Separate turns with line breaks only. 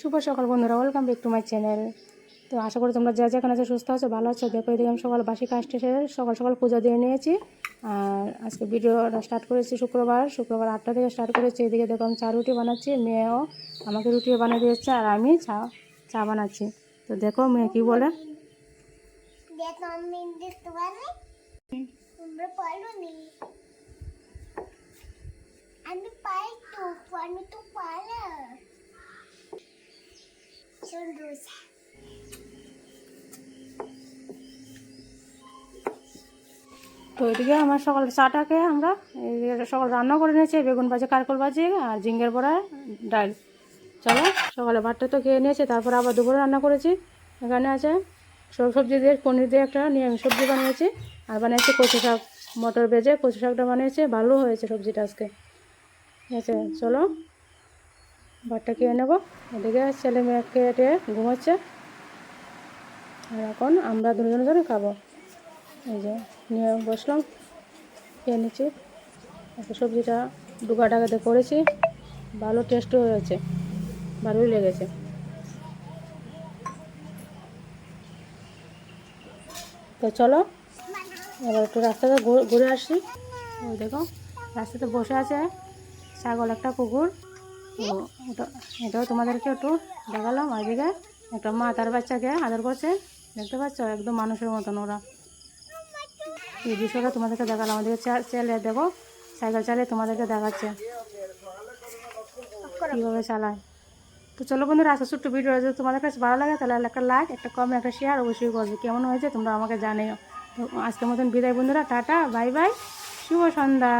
শুভ সকাল বন্ধুরা welcome back to my channel তো আশা করি তোমরা যা যেখানে আছে সুস্থ আছো, ভালো আছো, দেখো এদিকে আমি সকাল বাসি কাজটা সেরে সকাল সকাল পূজা দিয়ে নিয়েছি। আর আজকে ভিডিওটা স্টার্ট করেছি শুক্রবার শুক্রবার আটটা থেকে স্টার্ট করেছি। এদিকে দেখো আমি চা রুটি বানাচ্ছি, মেয়েও আমাকে রুটিও বানিয়ে দিয়েছে আর আমি চা চা বানাচ্ছি। তো দেখো মেয়ে কী বলে?
আমি পাই তো, আমি তো পারা
তো এদিকে আমার সকাল চাটাকে আমরা সকাল রান্না করে নিয়েছি, বেগুন ভাজি কারকল ভাজি, আর ঝিঙ্গের বড়া, ডাল। চলো, সকালে ভাতটা তো খেয়ে নিয়েছি, তারপর আবার দুপুরে রান্না করেছি। এখানে আছে সব সবজি দিয়ে, পনির দিয়ে একটা নিরামিষ সবজি বানিয়েছি, আর বানিয়েছি কচু শাক, মটর ভেজে কচু শাকটা বানিয়েছি, ভালো হয়েছে সবজিটা আজকে। ঠিক আছে, চলো, ভাতটা খেয়ে নেব। এদিকে ছেলে মেয়ে খেয়ে ঘুমাচ্ছে, আর এখন আমরা দুজন ধরে খাব। এই যে। নিয়ে বসলাম। খেয়ে নিচ্ছি। সবজিটা ডুকা টাকাতে করেছি। ভালো টেস্টও হয়েছে। ভালোই লেগেছে। তো চলো, এবার একটু রাস্তাতে ঘুরে আসি। ওই দেখো, রাস্তাতে বসে আছে ছাগল, একটা কুকুর। এটাও তোমাদেরকে একটু দেখালাম। ওইদিকে একটা মা তার বাচ্চাকে আদর করছে। দেখতে পাচ্ছ? একদম মানুষের মতন ওরা। এই বিষয়টা তোমাদেরকে দেখালাম। আমাদেরকে চালে দেখো, সাইকেল চালিয়ে তোমাদেরকে দেখাচ্ছে। কীভাবে চালায়। তো চলো বন্ধুরা আজকে ছোট্ট ভিডিও যদি তোমাদের কাছে ভালো লাগে, তাহলে একটা লাইক একটা কমেন্ট একটা শেয়ার অবশ্যই করবে। কেমন হয়েছে তোমরা আমাকে জানিও। তো আজকের মতন বিদায় বন্ধুরা, টাটা বাই বাই শুভ সন্ধ্যা।